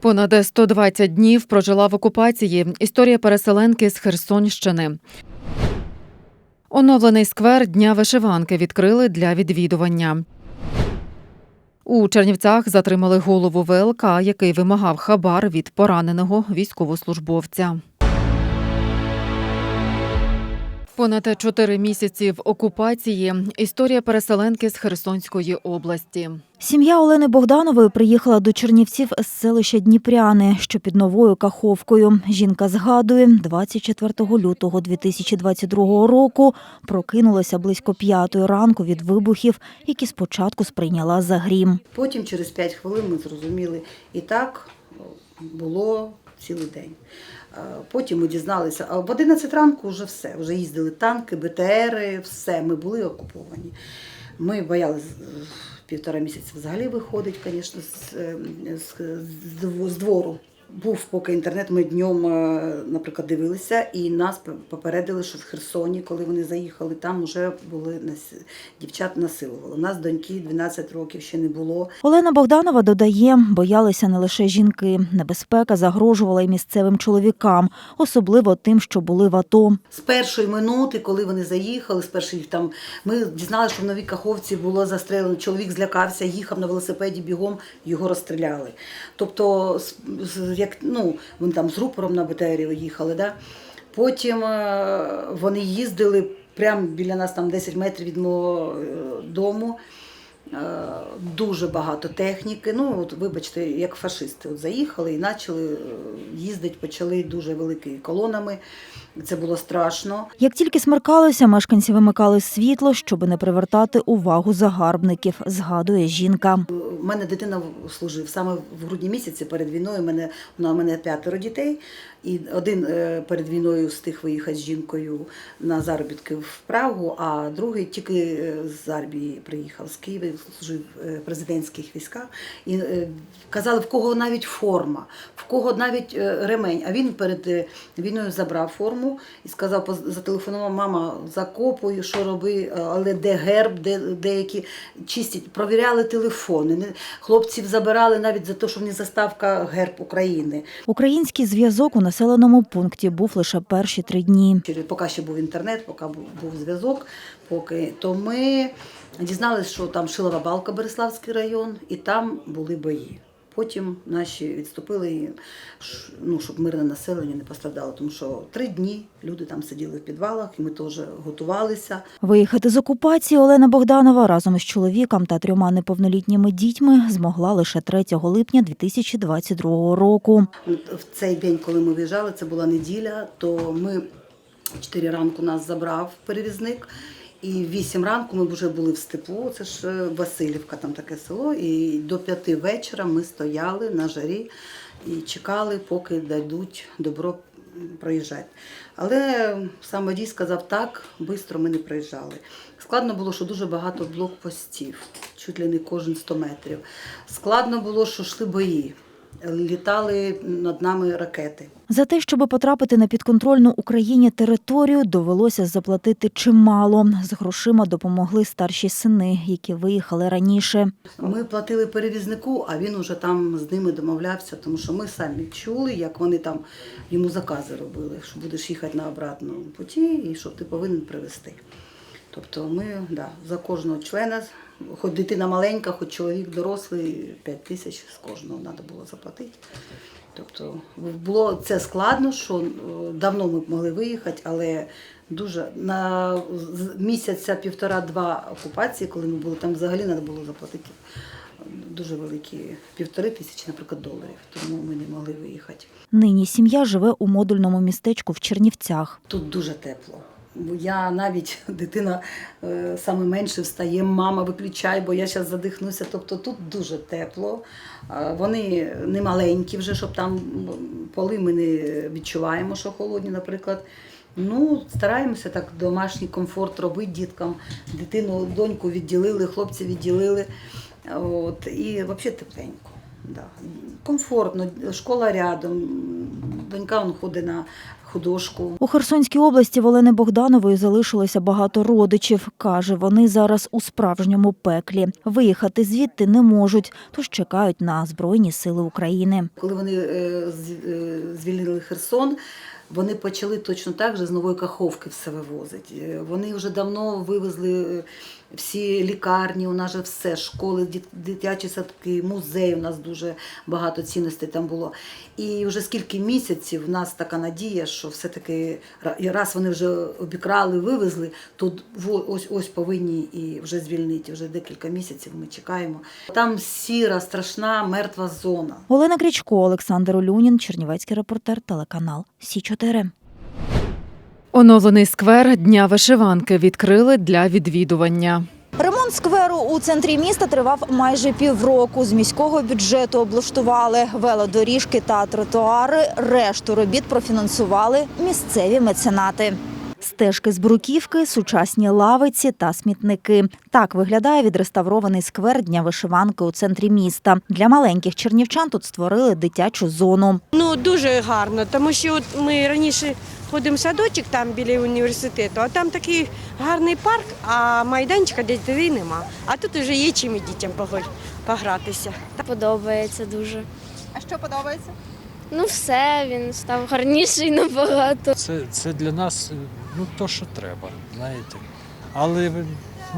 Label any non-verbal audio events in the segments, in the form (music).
Понад 120 днів прожила в окупації. Історія переселенки з Херсонщини. Оновлений сквер Дня вишиванки відкрили для відвідування. У Чернівцях затримали голову ВЛК, який вимагав хабар від пораненого військовослужбовця. Понад чотири місяці в окупації. Історія переселенки з Херсонської області. Сім'я Олени Богданової приїхала до Чернівців з селища Дніпряни, що під новою Каховкою. Жінка згадує, 24 лютого 2022 року прокинулася близько п'ятої ранку від вибухів, які спочатку сприйняла за грім. Потім через 5 хвилин ми зрозуміли, і так було цілий день. Е, Потім ми дізналися, а в 11 ранку вже все, вже їздили танки, БТРи, все, ми були окуповані. Ми боялися півтора місяця взагалі виходить, звісно, з, е, з з двору. Був поки інтернет, ми днем, е, наприклад, дивилися, і нас попередили, що в Херсоні, коли вони заїхали, там вже були нас- дівчат насилували. У нас доньки 12 років ще не було. Олена Богданова додає, боялися не лише жінки. Небезпека загрожувала й місцевим чоловікам, особливо тим, що були в АТО. З першої минути, коли вони заїхали, з першої там ми дізналися, що в новій Каховці було застрелено. Чоловік злякався, їхав на велосипеді бігом, його розстріляли. Тобто, з- як ну вони там з рупором на БТРі їхали, да? потім е, вони їздили прямо біля нас, там 10 метрів від мого е, дому. Е, Дуже багато техніки. Ну, от, вибачте, як фашисти от заїхали і почали е, їздити, почали дуже великими колонами. Це було страшно. Як тільки смеркалося, мешканці вимикали світло, щоб не привертати увагу загарбників, згадує жінка. У мене дитина служив саме в грудні місяці перед війною. Мене у мене п'ятеро дітей, і один е, перед війною встиг виїхати з жінкою на заробітки в Прагу, а другий тільки е, з Арбії приїхав з Києва, служив е, в президентських військах. І казали, в кого навіть форма, в кого навіть ремень. А він перед війною забрав форму і сказав, зателефонував, мама, закопую, що роби, але де герб, де деякі чистять, провіряли телефони. Хлопців забирали навіть за те, що в них заставка герб України. Український зв'язок у населеному пункті був лише перші три дні. Поки ще був інтернет, поки був, зв'язок, поки то ми дізналися, що там Шилова Балка, Береславський район, і там були бої. Потім наші відступили, ну, щоб мирне населення не постраждало, тому що три дні люди там сиділи в підвалах, і ми теж готувалися. Виїхати з окупації Олена Богданова разом із чоловіком та трьома неповнолітніми дітьми змогла лише 3 липня 2022 року. В цей день, коли ми виїжджали, це була неділя, то ми 4 ранку нас забрав перевізник. І в 8 ранку ми вже були в степу, це ж е, Васильівка, там таке село. І до 5 вечора ми стояли на жарі і чекали, поки дадуть добро проїжджати. Але сам водій сказав так, швидко ми не проїжджали. Складно було, що дуже багато блокпостів, чуть ли не кожен 100 метрів. Складно було, що йшли бої. Літали над нами ракети. За те, щоб потрапити на підконтрольну Україні територію, довелося заплатити чимало. З грошима допомогли старші сини, які виїхали раніше. Ми платили перевізнику, а він уже там з ними домовлявся, тому що ми самі чули, як вони там йому закази робили, що будеш їхати на обратному путі і що ти повинен привезти. Тобто ми да, за кожного члена, хоч дитина маленька, хоч чоловік дорослий, 5 тисяч з кожного треба було заплатити. Тобто було це складно, що е, давно ми могли виїхати, але дуже на місяця півтора-два окупації, коли ми були там, взагалі треба було заплатити дуже великі півтори тисячі, наприклад, доларів. Тому ми не могли виїхати. Нині сім'я живе у модульному містечку в Чернівцях. Тут дуже тепло. Я навіть (laughs) дитина е, саме менше встає, мама виключай, бо я зараз задихнуся. Тобто тут дуже тепло. Вони не маленькі вже, щоб там поли ми не відчуваємо, що холодні, наприклад. Ну, стараємося так домашній комфорт робити діткам. Дитину, доньку відділили, хлопця відділили. От, і взагалі тепленько. Да. Комфортно, школа рядом, донька он ходить на художку. У Херсонській області в Олени Богданової залишилося багато родичів. Каже, вони зараз у справжньому пеклі. Виїхати звідти не можуть, тож чекають на Збройні сили України. Коли вони е, е, звільнили Херсон, вони почали точно так же з нової Каховки все вивозити. Е, Вони вже давно вивезли всі лікарні, у нас же все, школи, дитячі садки, музей. У нас дуже багато цінностей там було. І вже скільки місяців в нас така надія, що все-таки раз вони вже обікрали, вивезли, то ось ось повинні і вже звільнити. Вже декілька місяців ми чекаємо. Там сіра, страшна, мертва зона. Олена Крічко, Олександр Олюнін, Чернівецький репортер, телеканал Сі 4 Оновлений сквер Дня вишиванки відкрили для відвідування. Ремонт скверу у центрі міста тривав майже півроку. З міського бюджету облаштували велодоріжки та тротуари. Решту робіт профінансували місцеві меценати. Стежки з бруківки, сучасні лавиці та смітники. Так виглядає відреставрований сквер Дня вишиванки у центрі міста. Для маленьких чернівчан тут створили дитячу зону. Ну дуже гарно, тому що от ми раніше ходимо в садочок там біля університету, а там такий гарний парк, а майданчика для дітей нема. А тут вже є чим і дітям погратися. Подобається дуже. А що подобається? Ну, все, він став гарніший набагато. Це, це для нас ну, то, що треба, знаєте. Але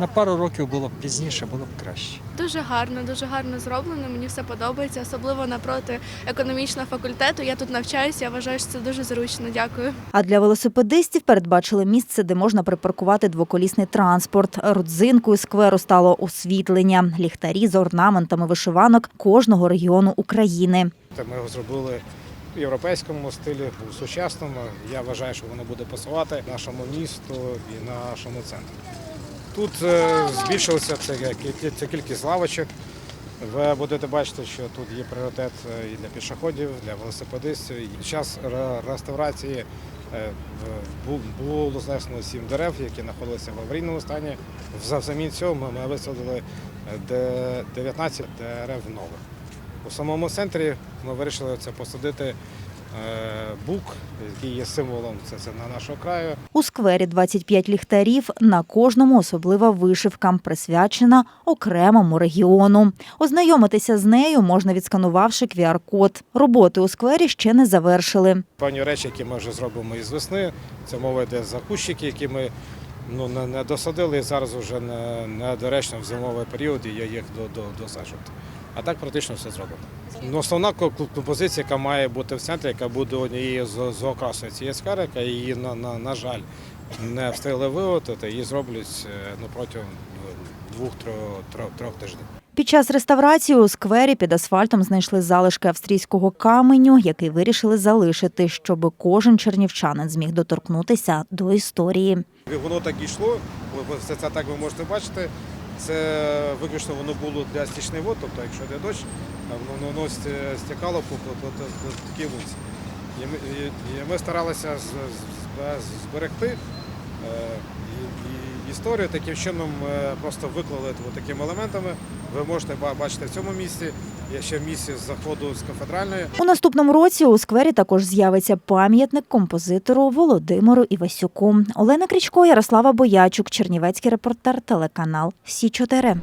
на пару років було б пізніше, було б краще. Дуже гарно, дуже гарно зроблено. Мені все подобається, особливо напроти економічного факультету. Я тут навчаюся. Я вважаю, що це дуже зручно. Дякую. А для велосипедистів передбачили місце, де можна припаркувати двоколісний транспорт. Родзинкою скверу стало освітлення, ліхтарі з орнаментами вишиванок кожного регіону України. Та Ми його зробили в європейському стилі, у сучасному. Я вважаю, що воно буде пасувати нашому місту і нашому центру. Тут е, збільшилася ця, кількість лавочок. Ви будете бачити, що тут є пріоритет е, і для пішоходів, для велосипедистів. І час реставрації е, було знесено сім дерев, які знаходилися в аварійному стані. Взамін цього ми- висадили е, 19 дерев нових. У самому центрі ми вирішили це посадити е, бук, який є символом це, це на нашого краю. У сквері 25 ліхтарів, на кожному особлива вишивка, присвячена окремому регіону. Ознайомитися з нею можна відсканувавши QR-код. Роботи у сквері ще не завершили. Певні речі, які ми вже зробимо із весни. Це мова йде за кущики, які ми ну, не, не досадили і зараз вже не, недоречно в зимовий період я їх до, до, досаджувати. А так практично все зроблено. Ну, основна ко- ко- композиція, яка має бути в центрі, яка буде однією з, з окрасою цієї скари, яка її, на, на, на жаль, не встигли виготовити, її зроблять е, ну, протягом двох-трьох тижнів. Під час реставрації у сквері під асфальтом знайшли залишки австрійського каменю, який вирішили залишити, щоб кожен чернівчанин зміг доторкнутися до історії. Воно так йшло, ви- це, так ви можете бачити. Це виключно воно було для стічних вод, тобто якщо йде дощ, воно, воно стікало по, по, вулиці. І ми, і, ми старалися зберегти е, і, і історію таким чином е, просто виклали такими елементами. Ви можете бачити в цьому місці, є ще місці заходу з кафедральної. У наступному році у сквері також з'явиться пам'ятник композитору Володимиру Івасюку. Олена Крічко, Ярослава Боячук, Чернівецький репортер, телеканал Сі 4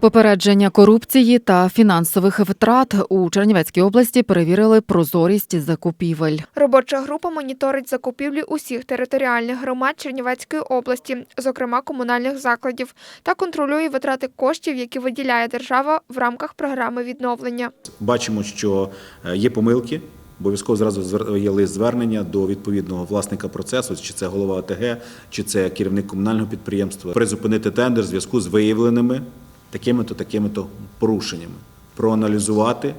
Попередження корупції та фінансових втрат у Чернівецькій області перевірили прозорість закупівель. Робоча група моніторить закупівлі усіх територіальних громад Чернівецької області, зокрема комунальних закладів, та контролює витрати коштів, які виділяє держава в рамках програми відновлення. Бачимо, що е, є помилки. Обов'язково зразу є лист звернення до відповідного власника процесу, чи це голова ОТГ, чи це керівник комунального підприємства. Призупинити тендер в зв'язку з виявленими такими-то такими-то порушеннями, проаналізувати,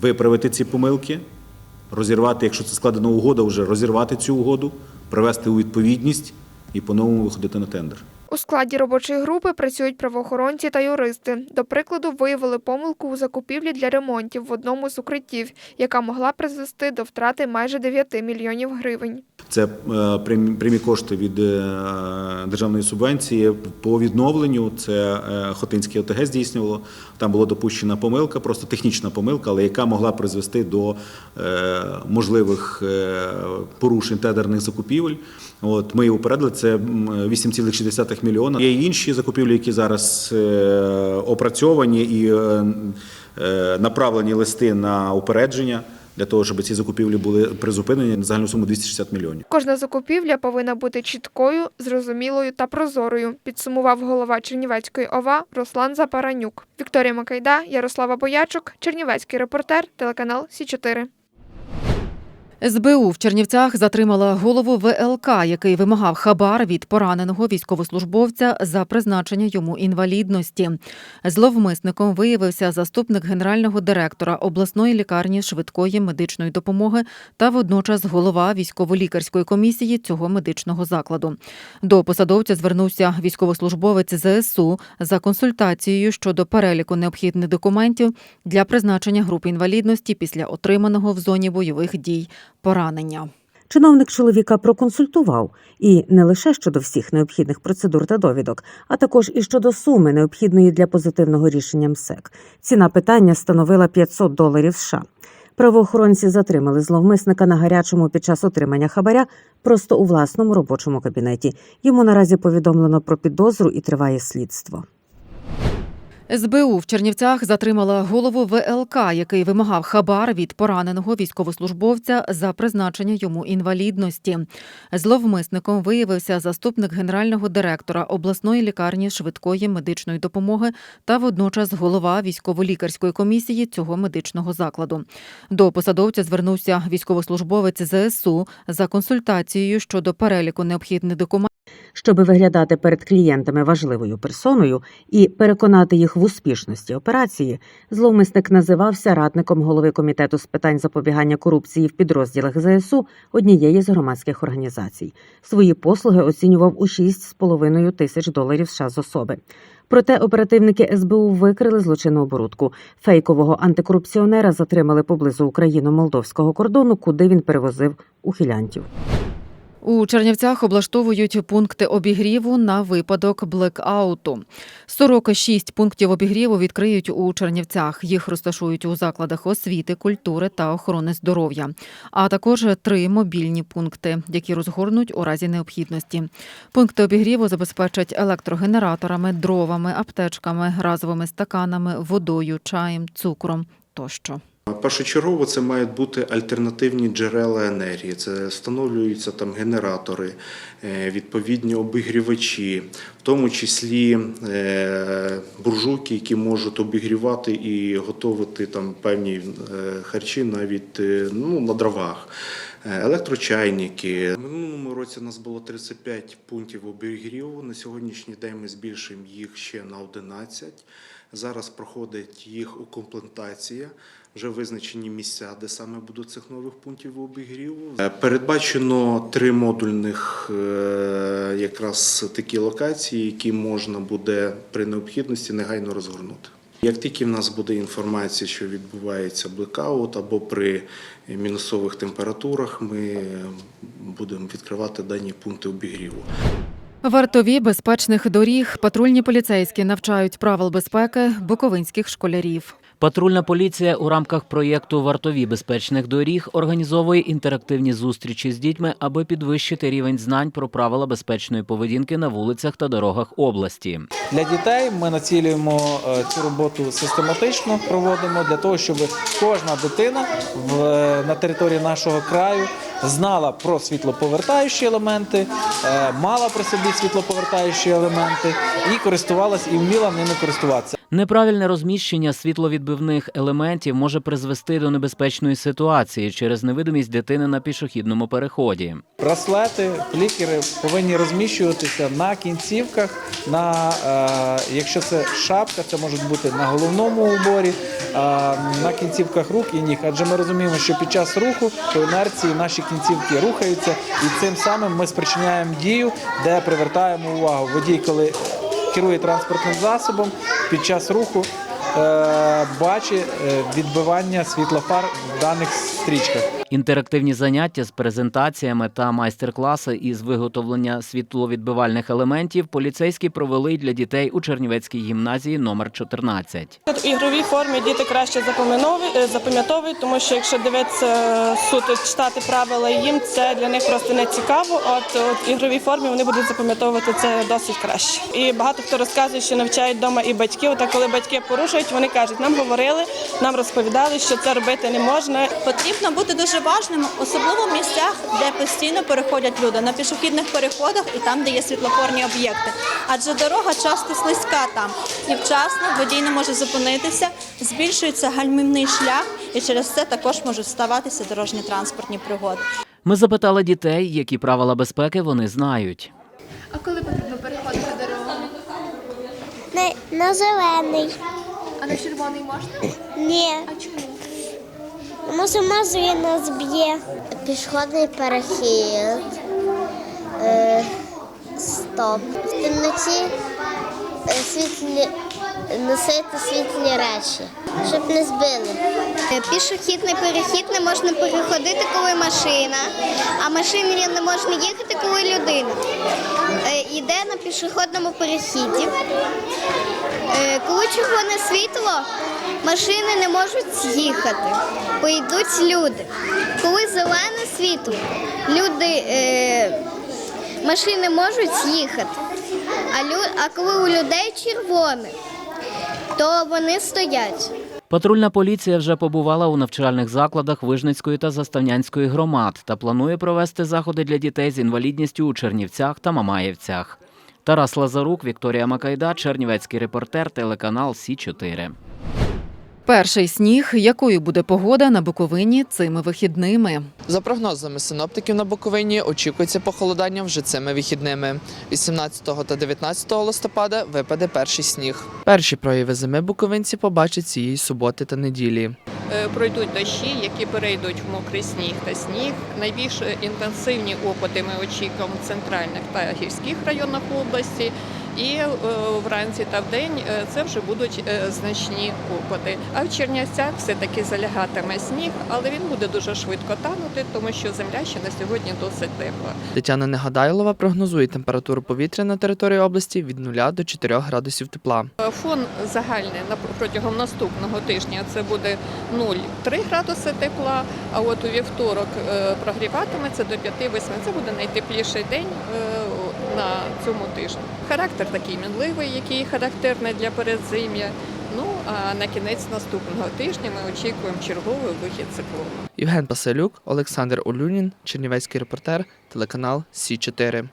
виправити ці помилки, розірвати, якщо це складена угода, вже розірвати цю угоду, привести у відповідність і по-новому виходити на тендер. У складі робочої групи працюють правоохоронці та юристи. До прикладу, виявили помилку у закупівлі для ремонтів в одному з укриттів, яка могла призвести до втрати майже 9 мільйонів гривень. Це е, прям- прямі кошти від е, державної субвенції по відновленню. Це е, Хотинське ОТГ здійснювало. Там була допущена помилка, просто технічна помилка, але яка могла призвести до можливих порушень тендерних закупівель. От ми її упередили. Це м, 8,6 мільйона. Є й інші закупівлі, які зараз е, опрацьовані і е, е, направлені листи на упередження. Для того щоб ці закупівлі були призупинені на загальну суму 260 мільйонів. Кожна закупівля повинна бути чіткою, зрозумілою та прозорою, підсумував голова Чернівецької ОВА Руслан Запаранюк. Вікторія Макайда, Ярослава Боячук, Чернівецький репортер, телеканал Сі 4 СБУ в Чернівцях затримала голову ВЛК, який вимагав хабар від пораненого військовослужбовця за призначення йому інвалідності. Зловмисником виявився заступник генерального директора обласної лікарні швидкої медичної допомоги та водночас голова військово-лікарської комісії цього медичного закладу. До посадовця звернувся військовослужбовець ЗСУ за консультацією щодо переліку необхідних документів для призначення групи інвалідності після отриманого в зоні бойових дій поранення. Чиновник чоловіка проконсультував і не лише щодо всіх необхідних процедур та довідок, а також і щодо суми, необхідної для позитивного рішення МСЕК. Ціна питання становила 500 доларів США. Правоохоронці затримали зловмисника на гарячому під час отримання хабаря просто у власному робочому кабінеті. Йому наразі повідомлено про підозру і триває слідство. СБУ в Чернівцях затримала голову ВЛК, який вимагав хабар від пораненого військовослужбовця за призначення йому інвалідності. Зловмисником виявився заступник генерального директора обласної лікарні швидкої медичної допомоги та водночас голова військово-лікарської комісії цього медичного закладу. До посадовця звернувся військовослужбовець ЗСУ за консультацією щодо переліку необхідних документів. Щоби виглядати перед клієнтами важливою персоною і переконати їх в успішності операції, зловмисник називався радником голови комітету з питань запобігання корупції в підрозділах ЗСУ однієї з громадських організацій. Свої послуги оцінював у 6,5 тисяч доларів США з особи. Проте оперативники СБУ викрили злочинну оборудку. Фейкового антикорупціонера затримали поблизу україно-молдовського кордону, куди він перевозив ухилянтів. У Чернівцях облаштовують пункти обігріву на випадок блекауту. 46 пунктів обігріву відкриють у Чернівцях. Їх розташують у закладах освіти, культури та охорони здоров'я, а також три мобільні пункти, які розгорнуть у разі необхідності. Пункти обігріву забезпечать електрогенераторами, дровами, аптечками, разовими стаканами, водою, чаєм, цукром тощо. Першочергово це мають бути альтернативні джерела енергії. Це встановлюються там генератори, е, відповідні обігрівачі, в тому числі е, буржуйки, які можуть обігрівати і готувати там певні е, харчі навіть ну, на дровах. Електрочайники. В минулому році у нас було 35 пунктів обігріву. На сьогоднішній день ми збільшуємо їх ще на 11. Зараз проходить їх укомплектація. Вже визначені місця, де саме будуть цих нових пунктів обігріву. Е, Передбачено три модульних е, якраз такі локації, які можна буде при необхідності негайно розгорнути. Як тільки в нас буде інформація, що відбувається блекаут або при мінусових температурах, ми будемо відкривати дані пункти обігріву. Вартові безпечних доріг патрульні поліцейські навчають правил безпеки буковинських школярів. Патрульна поліція у рамках проєкту Вартові безпечних доріг організовує інтерактивні зустрічі з дітьми, аби підвищити рівень знань про правила безпечної поведінки на вулицях та дорогах області. Для дітей ми націлюємо е, цю роботу систематично, проводимо для того, щоб кожна дитина на території нашого краю знала про світлоповертаючі елементи, е, мала при собі світлоповертаючі елементи і користувалась і вміла ними користуватися. Неправильне розміщення світловідбивних елементів може призвести до небезпечної ситуації через невидимість дитини на пішохідному переході. Браслети, флікери повинні розміщуватися на кінцівках. На, е, якщо це шапка, це може бути на головному уборі, е, на кінцівках рук і ніг. Адже ми розуміємо, що під час руху по інерції наші кінцівки рухаються, і цим самим ми спричиняємо дію, де привертаємо увагу. Водій, коли керує транспортним засобом, під час руху е, бачить е, відбивання світлофар в даних стрічках. Інтерактивні заняття з презентаціями та майстер-класи із виготовлення світловідбивальних елементів поліцейські провели для дітей у Чернівецькій гімназії номер 14. В ігровій формі діти краще запам'ятовують- е, тому що якщо дивитися е, суто читати правила їм, це для них просто не цікаво. От, от в ігровій формі вони будуть запам'ятовувати це досить краще. І багато хто розказує, що навчають вдома і батьків. Та коли батьки порушують, вони кажуть, нам говорили, нам розповідали, що це робити не можна. Потрібно бути дуже важним, особливо в місцях, де постійно переходять люди на пішохідних переходах і там, де є світлофорні об'єкти. Адже дорога часто слизька там. І вчасно водій не може зупинитися, збільшується гальмівний шлях, і через це також можуть ставатися дорожні транспортні пригоди. Ми запитали дітей, які правила безпеки вони знають. А коли потрібно переходити дорогу? На, на зелений. А на червоний можна? Ні. А чому? Тому може нас б'є. Пішохідний перехід. Е, стоп. В темноті е, світлі, носити світлі речі, щоб не збили. Е, Пішохідний перехід не можна переходити, коли машина, а машині не можна їхати, коли людина е, йде на пішохідному перехіді. Е, Коли червоне світло, машини не можуть їхати, бо йдуть люди. Коли зелене світло, люди, е, машини можуть їхати. А, а коли у людей червоне, то вони стоять. Патрульна поліція вже побувала у навчальних закладах Вижницької та Заставнянської громад та планує провести заходи для дітей з інвалідністю у Чернівцях та Мамаєвцях. Тарас Лазарук, Вікторія Макайда, Чернівецький репортер, телеканал Сі 4 Перший сніг, якою буде погода на Буковині цими вихідними. За прогнозами синоптиків на Буковині очікується похолодання вже цими вихідними. 18 та 19 листопада випаде перший сніг. Перші прояви зими буковинці побачать цієї суботи та неділі. Е, пройдуть дощі, які перейдуть в мокрий сніг та сніг. Найбільш інтенсивні опади ми очікуємо в центральних та гірських районах області. І е, вранці та вдень е, це вже будуть е, значні опади. А в Чернівцях все-таки залягатиме сніг, але він буде дуже швидко танути, тому що земля ще на сьогодні досить тепла. Тетяна Негадайлова прогнозує температуру повітря на території області від 0 до 4 градусів тепла. Фон загальний протягом наступного тижня це буде 0,3 градуси тепла. А от у вівторок прогріватиметься до 5-8. Це буде найтепліший день на цьому тижні. Характер такий мінливий, який характерний для передзим'я. Ну а на кінець наступного тижня ми очікуємо черговий вихід циклону. Євген Паселюк, Олександр Олюнін, Чернівецький репортер, телеканал Сі 4